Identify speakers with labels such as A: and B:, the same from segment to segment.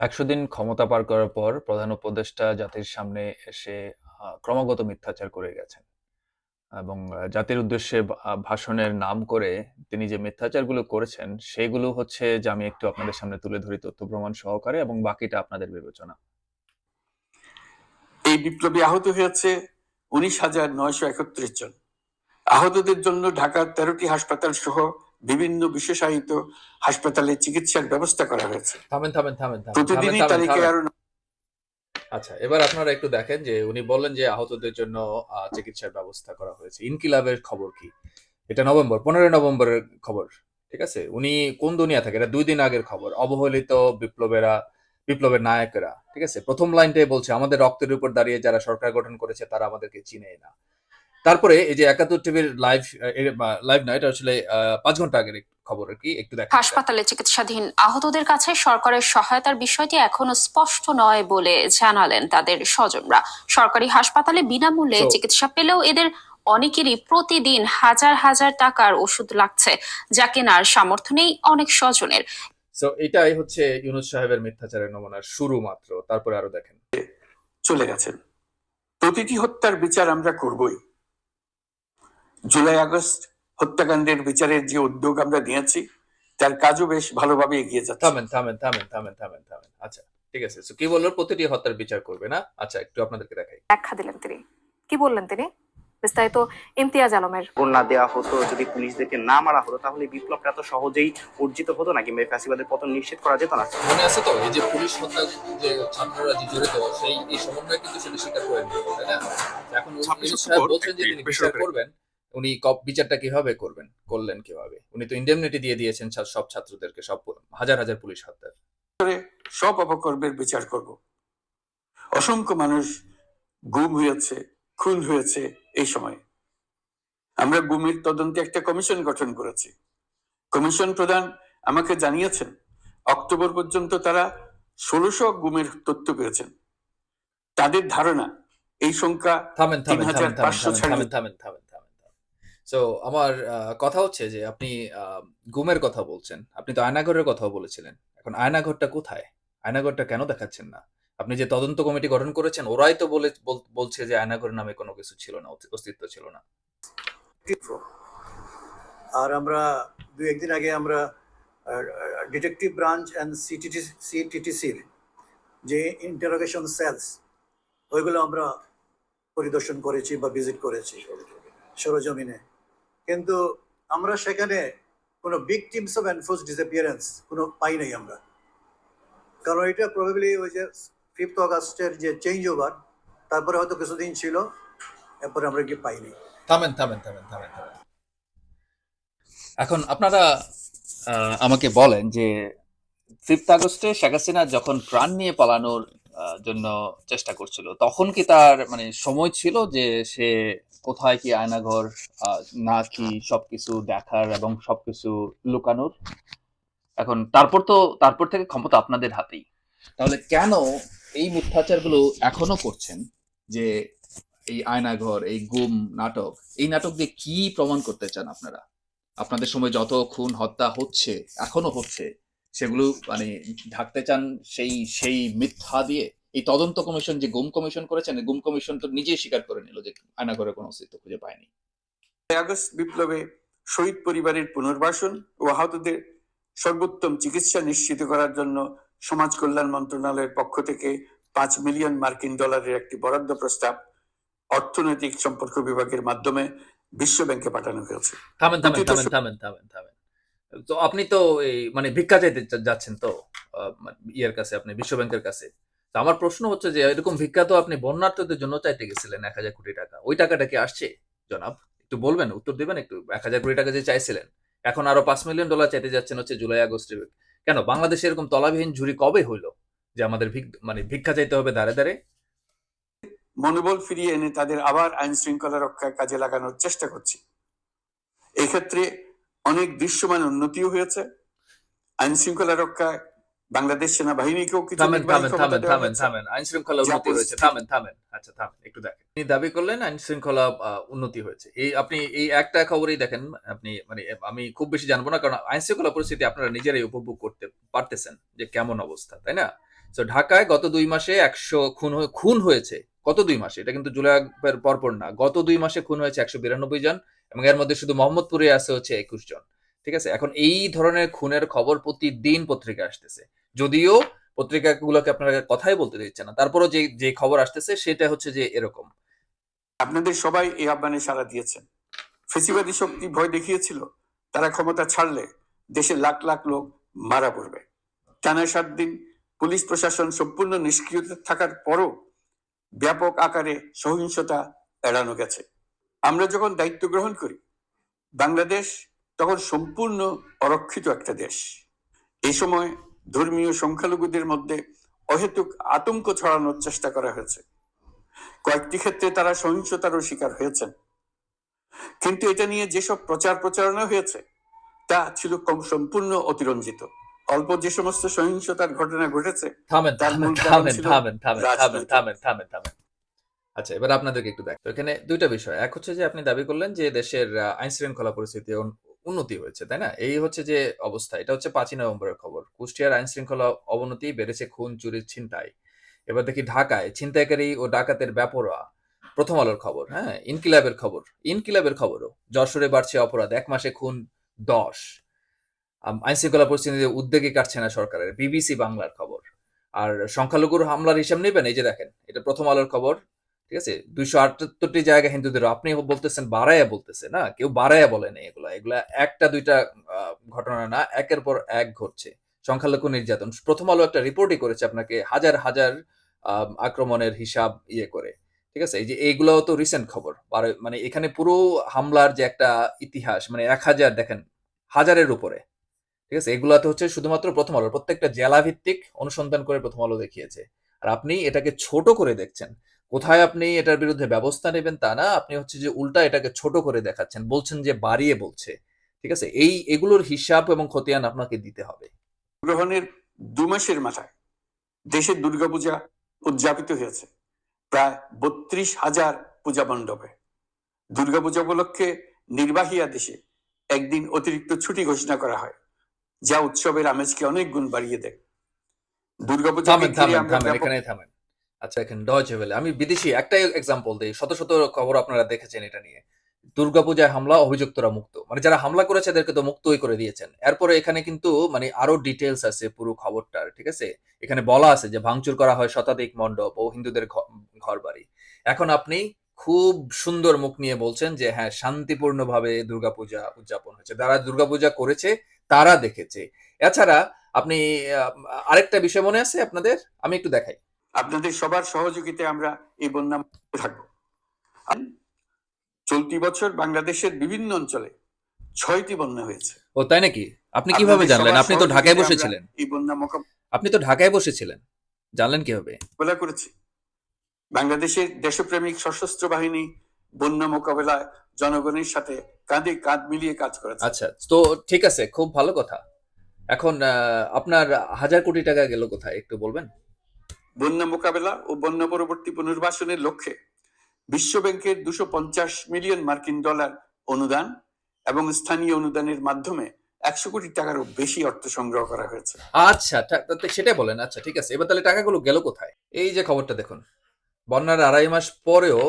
A: একশো দিন ক্ষমতা পার করার পর প্রধান উপদেষ্টা জাতির সামনে এসে ক্রমাগত মিথ্যাচার করে গেছেন। এবং জাতির উদ্দেশ্যে ভাষণের নাম করে তিনি যে মিথ্যাচারগুলো করেছেন, সেগুলো হচ্ছে যে আমি একটু আপনাদের সামনে তুলে ধরি তথ্য প্রমাণ সহকারে এবং বাকিটা আপনাদের বিবেচনা।
B: এই বিপ্লবী আহত হয়েছে উনিশ হাজার নয়শো একত্রিশ জন। আহতদের জন্য ঢাকার তেরোটি হাসপাতাল সহ বিভিন্ন বিশেষায়িত হাসপাতালে চিকিৎসার ব্যবস্থা করা হয়েছে।
A: থামেন থামেন থামেন
B: প্রতিদিনই তালিকায় আরও
A: আচ্ছা এবার আপনারা একটু দেখেন যে উনি বললেন যে আহতদের জন্য চিকিৎসার ব্যবস্থা করা হয়েছে। ইনকিলাবের খবর কি? এটা নভেম্বর পনেরোই নভেম্বরের খবর ঠিক আছে? উনি কোন দুনিয়া থাকে? এটা দুই দিন আগের খবর। অবহেলিত বিপ্লবেরা বিপ্লবের নায়কেরা ঠিক আছে? প্রথম লাইনটাই বলছে আমাদের রক্তের উপর দাঁড়িয়ে যারা সরকার গঠন করেছে তারা আমাদেরকে চিনেই না। তারপরে এই যে একাত্তর টিভির লাইভ লাইভ না এটা আসলে আহ, পাঁচ ঘণ্টা আগের খবর আর কি একটু দেখা
C: হাসপাতালে চিকিৎসাধীন আহতদের কাছে সরকারের সহায়তার বিষয়টি এখনও স্পষ্ট নয় বলে জানালেন তাদের স্বজনরা। সরকারি হাসপাতালে বিনামূল্যে চিকিৎসা পেলেও এদের অনেকেরই প্রতিদিন হাজার হাজার টাকার ওষুধ লাগছে যা কেনার সামর্থ্য নেই অনেক স্বজনের।
A: সো এটাই হচ্ছে ইউনুস সাহেবের মিথ্যাচারের নমুনার শুরু মাত্র তারপরে আরও দেখেন।
B: চলে গেছেন। প্রতিটি হত্যার বিচার আমরা করবই। জুলাই আগস্ট হত্যাকাণ্ডের বিচারের যে উদ্যোগ আমরা নিয়েছি তার কাজও বেশ ভালোভাবে এগিয়ে যাচ্ছে।
A: থামেন থামেন থামেন থামেন থামেন থামেন। আচ্ছা ঠিক আছে। কি বলল? প্রতিটি হত্যার বিচার করবে না? আচ্ছা একটু আপনাদেরকে দেখাই।
D: ব্যাখ্যা দিলেন তিনি। কি বললেন তিনি? বিস্তারিত ইমতিয়াজ আলমের।
E: না দেওয়া হতো যদি পুলিশদেরকে না মারা হতো তাহলে বিপ্লবটা এত সহজেই অর্জিত হতো না কিংবা ফ্যাসিবাদের পতন নিশ্চিত করা যেত না?
A: মনে আছে তো এই যে পুলিশ হত্যা যে ছাত্ররা যে জড়িত সেই এই সমন্বয় কিন্তু সেটা স্বীকার করে নিল তাই না? এখন বলছেন যে তিনি বিচার করবেন। উনি বিচারটা কীভাবে করবেন করলেন কীভাবে? উনি তো ইন্ডেমনিটি দিয়ে দিয়েছেন সব ছাত্রদেরকে সব হাজার হাজার পুলিশ হত্যার।
B: সব অপকর্মের বিচার করব। অসংখ্য মানুষ গুম হয়েছে খুন হয়েছে এই সময়। আমরা গুমের তদন্তে একটা কমিশন গঠন করেছি। কমিশন প্রধান আমাকে জানিয়েছেন অক্টোবর পর্যন্ত তারা ষোলোশো গুমের তথ্য পেয়েছেন। তাদের ধারণা এই সংখ্যা
A: থামেন থামেন থামেন
B: 3500
A: থামেন থামেন থামেন থামেন থামেন থামেন সো আমার কথা হচ্ছে যে আপনি আহ, গুমের কথা বলছেন। আপনি তো আয়নাঘরের কথাও বলেছিলেন। এখন আয়নাঘরটা কোথায়? আয়নাঘরটা কেন দেখাচ্ছেন না? আপনি যে তদন্ত কমিটি গঠন করেছেন ওরাই তো বলে বল- বলছে যে আয়নাঘর নামে কোনো কিছু ছিল না অস্তি- অস্তিত্ব ছিল না।
F: আর আমরা দু একদিন আগে আমরা ডিটেকটিভ ব্রাঞ্চ অ্যান্ড সিটিটি সিটিটিসির যে ইন্টারোগেশন সেলস ওইগুলো আমরা পরিদর্শন করেছি বা ভিজিট করেছি। সরজমিনে। কিন্তু আমরা সেখানে কোনো ভিকটিমস অফ এনফোর্স ডিসঅ্যাপিয়ারেন্স কোনো পাই নাই আমরা। কারণ এটা প্রবাবলি ওই যে ফিফথ অগাস্টের যে চেঞ্জ ওভার তারপরে হয়তো কিছুদিন ছিল, এরপরে আমরা কি পাইনি
A: থামেন থামেন থামেন থামেন থামেন। এখন আপনারা আমাকে বলেন যে ফিফথ আগস্টে শেখ হাসিনা যখন প্রাণ নিয়ে পালানোর জন্য চেষ্টা করছিল। তখন কি তার মানে সময় ছিল যে সে কোথায় কি আয়নাঘর না কি সবকিছু দেখার এবং সবকিছু লুকানোর? এখন তারপর তো, তারপর থেকে ক্ষমতা আপনাদের হাতেই। তাহলে কেন এই মিথ্যাচারগুলো এখনও করছেন যে এই আয়নাঘর, এই গুম নাটক, এই নাটক দিয়ে কি প্রমাণ করতে চান আপনারা? আপনাদের সময় যত খুন হত্যা হচ্ছে, এখনও হচ্ছে সেগুলো মানে ঢাকতে চান সেই সেই মিথ্যা দিয়ে এই তদন্ত কমিশন যে গুম কমিশন করেছেন গুম কমিশন তো নিজেই স্বীকার করে নিল যে আয়নাঘরের কোনো অস্তিত্ব খুঁজে পায়নি।
B: আগস্ট বিপ্লবে শহীদ পরিবারের পুনর্বাসন ও আহতদের সর্বোত্তম চিকিৎসা নিশ্চিত করার জন্য সমাজ কল্যাণ মন্ত্রণালয়ের পক্ষ থেকে পাঁচ মিলিয়ন মার্কিন ডলারের একটি বরাদ্দ প্রস্তাব অর্থনৈতিক সম্পর্ক বিভাগের মাধ্যমে বিশ্ব ব্যাংকে পাঠানো হয়েছে।
A: থামেন থামেন থামেন থামেন থামেন থামেন। তো আপনি তো এই মানে ভিক্ষা চাইতে যাচ্ছেন তো মানে ইয়ের কাছে, আপনি বিশ্ব ব্যাংকের কাছে। তো আমার প্রশ্ন হচ্ছে যে, এরকম ভিক্ষা তো আপনি বন্যার্থদের জন্য চাইতে গেছিলেন এক হাজার কোটি টাকা। ওই টাকাটা কি আসছে? জনাব, একটু বলবেন, উত্তর দিবেন? একটু, এক হাজার কোটি টাকা যে চাইছিলেন, এখন আরও পাঁচ মিলিয়ন ডলার চাইতে যাচ্ছেন হচ্ছে জুলাই আগস্টে। কেন, বাংলাদেশে এরকম তলাবিহীন ঝুড়ি কবে হইল যে আমাদের মানে ভিক্ষা চাইতে হবে দাঁড়ে দাঁড়ে
B: মনোবল ফিরিয়ে এনে তাদের আবার আইন শৃঙ্খলা রক্ষায় কাজে লাগানোর চেষ্টা করছি। এক্ষেত্রে অনেক দৃশ্যমান উন্নতিও হয়েছে। আইন শৃঙ্খলা রক্ষায় বাংলাদেশ সেনাবাহিনীকেও কিছু
A: থামেন থামেন থামেন থামেন থামেন আইন শৃঙ্খলা উন্নতি হয়েছে থামেন থামেন আচ্ছা থামেন একটু দেখেন। আপনি দাবি করলেন আইন শৃঙ্খলা উন্নতি হয়েছে। এই আপনি এই একটা খবরই দেখেন আপনি মানে আমি খুব বেশি জানব না কারণ আইন শৃঙ্খলা পরিস্থিতি আপনারা নিজেরাই উপভোগ করতে পারতেছেন যে কেমন অবস্থা তাই না? তো ঢাকায় গত দুই মাসে একশো খুন খুন হয়েছে। গত দুই মাসে এটা কিন্তু জুলাই পরপর না গত দুই মাসে খুন হয়েছে একশো বিরানব্বই জন। এবং এর মধ্যে শুধু মোহাম্মদপুরে আছে হচ্ছে একুশ জন। ঠিক আছে? এখন এই ধরনের খুনের খবর প্রতিদিন পত্রিকা আসতেছে। যদিও পত্রিকাগুলোকে আপনারা কথাই বলতে দিচ্ছে না। তারপরও যে যে খবর আসতেছে সেটা হচ্ছে যে এরকম।
B: আপনাদের সবাই এই আহ্বানে সাড়া দিয়েছেন। ফেসিবাদী শক্তি ভয় দেখিয়েছিল, তারা ক্ষমতা ছাড়লে দেশে লাখ লাখ লোক মারা পড়বে। টানা সাত দিন পুলিশ প্রশাসন সম্পূর্ণ নিষ্ক্রিয় থাকার পরও ব্যাপক আকারে সহিংসতা এড়ানো গেছে। আমরা যখন দায়িত্ব গ্রহণ করি বাংলাদেশ তখন সম্পূর্ণ অরক্ষিত একটা দেশ। এই সময় ধর্মীয় সংখ্যালঘুদের মধ্যে অহেতুক আতঙ্ক ছড়ানোর চেষ্টা করা হয়েছে। কয়েকটি ক্ষেত্রে তারা সহিংসতারও শিকার হয়েছেন। কিন্তু এটা নিয়ে যেসব প্রচার প্রচারণা হয়েছে তা ছিল কম- সম্পূর্ণ অতিরঞ্জিত। অল্প যে সমস্ত সহিংসতার ঘটনা ঘটেছে
A: থামেন
B: তার
A: থামেন
B: মূল কারণ
A: থামেন
B: ছিল
A: আচ্ছা এবার আপনাদেরকে একটু দেখ এখানে দুইটা বিষয়। এক হচ্ছে যে, আপনি দাবি করলেন যে, দেশের আইন শৃঙ্খলা পরিস্থিতি উন্নতি হয়েছে, তাই না? এই হচ্ছে যে, অবস্থা। এটা হচ্ছে পাঁচই নভেম্বরের খবর। কুষ্টিয়ার আইন শৃঙ্খলা অবনতি বেড়েছে খুন, চুরির ছিনতাই। এবার দেখি ঢাকায়, ছিনতাইকারী ও ডাকাতের ব্যাপরা। প্রথম আলোর খবর হ্যাঁ? ইনকিলাবের খবর। ইনকিলাবের খবরও। যশোরে বাড়ছে অপরাধ। এক মাসে খুন, দশ। আইন শৃঙ্খলা পরিস্থিতিতে উদ্বেগে কাটছে না সরকারের। বিবিসি বাংলার খবর। আর সংখ্যালঘুর হামলার হিসাব নেবেন? এই যে দেখেন, এটা প্রথম আলোর খবর। ঠিক আছে? দুইশো আটাত্তরটি জায়গা হিন্দুদের। আপনি বলতেছেন বাড়াইয়া বলতেছে, না? কেউ বাড়াইয়া বলেন এগুলা। এগুলা একটা, দুইটা ঘটনা না, একের পর এক ঘটছে। সংখ্যালঘু নির্যাতন। প্রথম আলো একটা রিপোর্টই করেছে আপনাকে, হাজার হাজার আক্রমণের হিসাব ইয়ে করে। ঠিক আছে? এই যে এইগুলো তো রিসেন্ট খবর। মানে এখানে পুরো হামলার যে একটা ইতিহাস মানে এক হাজার, দেখেন, হাজারের উপরে। ঠিক আছে? এগুলাতে হচ্ছে শুধুমাত্র প্রথম আলো। প্রত্যেকটা জেলা ভিত্তিক অনুসন্ধান করে প্রথম আলো দেখিয়েছে। আর আপনি এটাকে ছোট করে দেখছেন। কোথায় আপনি এটার বিরুদ্ধে ব্যবস্থা নেবেন তা না আপনি হচ্ছে যে উল্টা এটাকে ছোট করে দেখাচ্ছেন বলছেন যে বাড়িয়ে বলছে। ঠিক আছে? এই এগুলোর হিসাব এবং খতিয়ান আপনাকে দিতে হবে।
B: গ্রহণের দু মাসের মাথায় দেশের দুর্গাপূজা উদযাপিত হয়েছে। প্রায় বত্রিশ হাজার পূজা মণ্ডপে। দুর্গাপূজা উপলক্ষে নির্বাহী আদেশে একদিন অতিরিক্ত ছুটি ঘোষণা করা হয় যা উৎসবের আমেজকে অনেক গুণ বাড়িয়ে দেয়। দুর্গাপূজা
A: থামেন থামেন থামেন এখানে থামেন। আচ্ছা এখানে ডয়চে ভেলে আমি বিদেশি একটাই এক্সাম্পল দিই। শত শত খবর আপনারা দেখেছেন এটা নিয়ে। দুর্গাপূজায় হামলা, অভিযুক্তরা মুক্ত। মানে যারা হামলা করেছে এদেরকে তো মুক্তই করে দিয়েছেন। এরপরে এখানে কিন্তু মানে আরও ডিটেলস আছে পুরো খবরটার, ঠিক আছে? এখানে বলা আছে যে ভাঙচুর করা হয় শতাধিক মণ্ডপ ও হিন্দুদের ঘর বাড়ি এখন আপনি খুব সুন্দর মুখ নিয়ে বলছেন যে হ্যাঁ শান্তিপূর্ণভাবে দুর্গাপূজা উদযাপন হয়েছে। যারা দুর্গাপূজা করেছে, তারা দেখেছে। এছাড়া আপনি আরেকটা বিষয় মনে আছে আপনাদের? আমি একটু দেখাই।
B: আপনাদের সবার সহযোগিতায় আমরা এই বন্যা থাকব। চলতি বছর বাংলাদেশের বিভিন্ন অঞ্চলে ছয়টি বন্যা হয়েছে।
A: ও তাই নাকি? আপনি কীভাবে জানলেন? আপনি তো ঢাকায় বসেছিলেন।
B: এই বন্যা মোকাবিলা
A: আপনি তো ঢাকায় বসেছিলেন। জানলেন কীভাবে?
B: করেছি। বাংলাদেশের দেশপ্রেমিক সশস্ত্র বাহিনী বন্যা মোকাবেলায় জনগণের সাথে কাঁধে কাঁধ মিলিয়ে কাজ করেছে।
A: আচ্ছা তো ঠিক আছে খুব ভালো কথা। এখন আহ, আপনার হাজার কোটি টাকা গেল কোথায়? একটু বলবেন?
B: বন্যা মোকাবেলা ও বন্যা পরবর্তী পুনর্বাসনের লক্ষ্যে বিশ্ব ব্যাংকের দুশো পঞ্চাশ মিলিয়ন মার্কিন ডলার অনুদান এবং স্থানীয় অনুদানের মাধ্যমে একশো কোটি টাকারও বেশি অর্থ সংগ্রহ করা হয়েছে।
A: আচ্ছা সেটাই বলেন আচ্ছা ঠিক আছে। এবার তাহলে টাকাগুলো গেল কোথায়? এই যে খবরটা দেখুন, বন্যার আড়াই মাস পরেও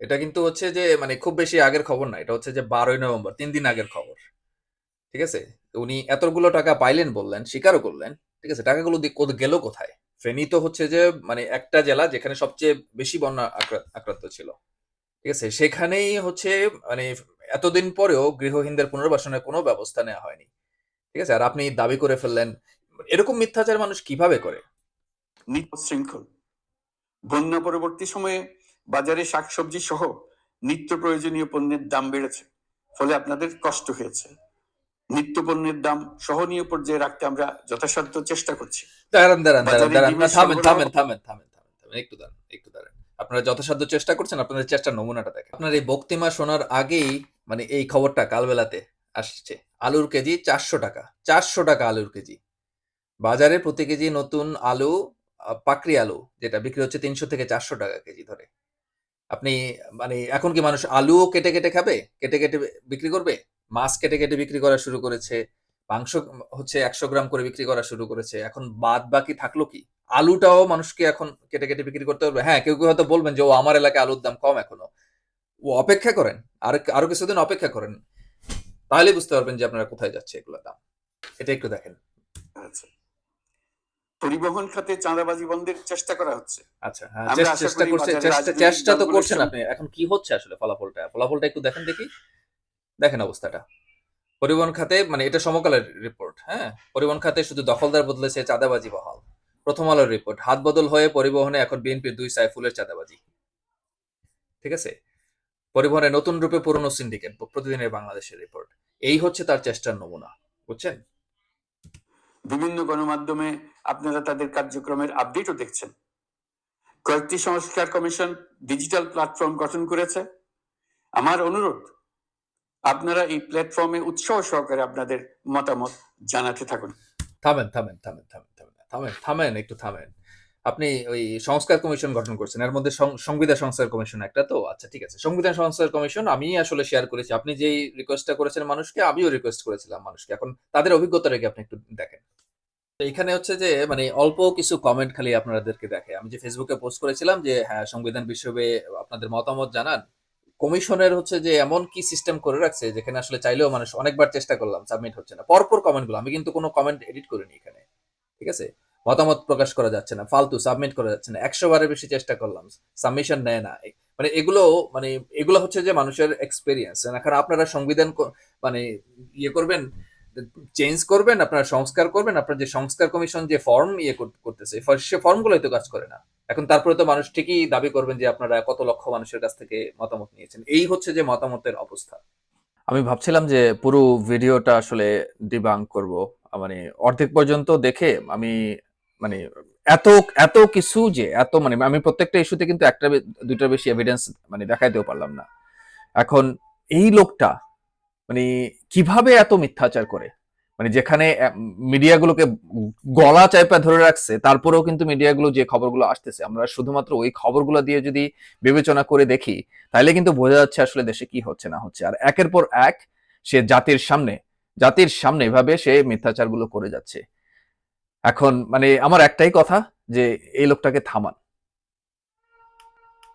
A: এটা কিন্তু হচ্ছে যে মানে খুব বেশি আগের খবর না, এটা হচ্ছে যে বারোই নভেম্বর, তিন দিন আগের খবর। ঠিক আছে? উনি এতগুলো টাকা পাইলেন বললেন, স্বীকারও করলেন, ঠিক আছে? টাকাগুলো গেল কোথায়? ফেনী তো হচ্ছে যে মানে একটা জেলা যেখানে সবচেয়ে বেশি বন্যা আক্রান্ত ছিল। ঠিক আছে? সেখানেই হচ্ছে মানে এতদিন পরেও গৃহহীনদের পুনর্বাসনের কোনো ব্যবস্থা নেওয়া হয়নি। ঠিক আছে? আর আপনি দাবি করে ফেললেন, এরকম মিথ্যাচার মানুষ কীভাবে করে?
B: শৃঙ্খল বন্যা পরবর্তী সময়ে বাজারে শাকসবজি সহ নিত্য প্রয়োজনীয় পণ্যের দাম বেড়েছে, ফলে আপনাদের কষ্ট হয়েছে। নিত্য পণ্যের দাম সহনীয় পর্যায়ে রাখতে আমরা যথাসাধ্য চেষ্টা করছি।
A: দাঁড়ান দাঁড়ান দাঁড়ান দাঁড়ান। থামেন থামেন থামেন থামেন থামেন থামেন। একটু দাঁড়ান একটু দাঁড়ান। আপনারা যথাসাধ্য চেষ্টা করছেন আপনাদের চেষ্টার নমুনাটা দেখেন। আপনার এই বক্তিমা শোনার আগেই মানে এই খবরটা কালবেলাতে আসছে। আলুর কেজি চারশো টাকা চারশো টাকা আলুর কেজি। বাজারে প্রতি কেজি নতুন আলু পাকড়ি আলু যেটা বিক্রি হচ্ছে তিনশো থেকে চারশো টাকা কেজি ধরে। আপনি মানে এখন কি মানুষ আলুও কেটে কেটে খাবে? কেটে কেটে বিক্রি করবে? মাছ কেটে কেটে বিক্রি করা শুরু করেছে মাংস হচ্ছে একশো গ্রাম করে বিক্রি করা শুরু করেছে। এখন বাদ বাকি থাকল কি? আলুটাও মানুষকে এখন কেটে কেটে বিক্রি করতে পারবে হ্যাঁ কেউ কেউ হয়তো বলবেন যে ও আমার এলাকায় আলুর দাম কম এখনও। ও অপেক্ষা করেন। আর আরও কিছুদিন অপেক্ষা করেন। তাহলে বুঝতে পারবেন যে আপনারা কোথায় যাচ্ছে এগুলো দাম। এটা একটু দেখেন।
B: আছে পরিবহন খাতে চাঁদাবাজি বন্ধের চেষ্টা করা হচ্ছে।
A: আচ্ছা হ্যাঁ চেষ্টা- করছে চেষ্টা তো করছেন আপনি। এখন কি হচ্ছে আসলে ফলাফলটা? ফলাফলটা একটু দেখেন দেখি। দেখেন অবস্থাটা। পরিবহন খাতে মানে এটা সমকালের রিপোর্ট হ্যাঁ? পরিবহন খাতে শুধু দখলদার বদলেছে চাঁদাবাজি বহাল। প্রথম আলোর রিপোর্ট হাত বদল হয়ে পরিবহনে এখন বিএনপির দুই সাইফুলের চাঁদাবাজি। ঠিক আছে? পরিবহনে নতুন রূপে পুরনো সিন্ডিকেট প্রতিদিনের বাংলাদেশের রিপোর্ট এই হচ্ছে তার চেষ্টার নমুনা, বুঝছেন?
B: বিভিন্ন গণমাধ্যমে আপনারা তাদের কার্যক্রমের আপডেটও দেখছেন। কয়েকটি সংস্কার কমিশন ডিজিটাল প্ল্যাটফর্ম গঠন করেছে। আমার অনুরোধ আপনারা এই প্ল্যাটফর্মে উৎসাহ সহকারে আপনাদের মতামত জানাতে থাকুন।
A: থামেন থামেন থামেন থামেন থামেন থামেন থামেন, একটু থামেন। আপনি ওই সংস্কার কমিশন গঠন করছেন, এর মধ্যে সংবিধান সংস্কার কমিশন একটা, তো আচ্ছা ঠিক আছে। সংবিধান সংস্কার কমিশন আমি আসলে শেয়ার করেছি, আপনি যেই রিকোয়েস্টটা করেছেন মানুষকে, আমিও রিকোয়েস্ট করেছিলাম মানুষকে। এখন তাদের অভিজ্ঞতা রেখে আপনি একটু দেখেন। তো এখানে হচ্ছে যে মানে অল্প কিছু কমেন্ট খালি আপনাদেরকে দেখে। আমি যে ফেসবুকে পোস্ট করেছিলাম যে হ্যাঁ সংবিধান বিষয়ে আপনাদের মতামত জানান কমিশনের হচ্ছে যে এমন কি সিস্টেম করে রাখছে, যেখানে আসলে চাইলেও মানুষ অনেকবার চেষ্টা করলাম সাবমিট হচ্ছে না। পরপর কমেন্টগুলো, আমি কিন্তু কোনো কমেন্ট এডিট করিনি এখানে, ঠিক আছে? মতামত প্রকাশ করা যাচ্ছে না, ফালতু সাবমিট করা যাচ্ছে না। একশো বারের বেশি চেষ্টা করলাম সাবমিশন নেয় না। মানে এগুলো মানে এগুলো হচ্ছে যে মানুষের এক্সপিরিয়েন্স এখন আপনারা সংবিধান মানে ইয়ে করবেন চেঞ্জ করবেন, আপনারা সংস্কার করবেন, আপনার যে সংস্কার কমিশন যে ফর্ম ইয়ে করতেছে, সে ফর্মগুলোই তো কাজ করে না। এখন তারপরে তো মানুষ ঠিকই দাবি করবেন যে আপনারা কত লক্ষ মানুষের কাছ থেকে মতামত নিয়েছেন। এই হচ্ছে যে মতামতের অবস্থা। আমি ভাবছিলাম যে পুরো ভিডিওটা আসলে ডিবাং করব। মানে অর্ধেক পর্যন্ত দেখে আমি মানে এত এত কিছু যে এত মানে আমি প্রত্যেকটা ইস্যুতে কিন্তু একটা দুইটার বেশি এভিডেন্স মানে দেখাইতেও পারলাম না। এখন এই লোকটা মানে কীভাবে এত মিথ্যাচার করে? মানে যেখানে মিডিয়াগুলোকে গলা চাইপা ধরে রাখছে, তারপরেও কিন্তু মিডিয়াগুলো যে খবরগুলো আসতেছে, আমরা শুধুমাত্র ওই খবরগুলো দিয়ে যদি বিবেচনা করে দেখি, তাহলে কিন্তু বোঝা যাচ্ছে আসলে দেশে কি হচ্ছে না হচ্ছে। আর একের পর এক সে জাতির সামনে জাতির সামনে এভাবে সে মিথ্যাচারগুলো করে যাচ্ছে। এখন মানে আমার একটাই কথা যে, এই লোকটাকে থামান।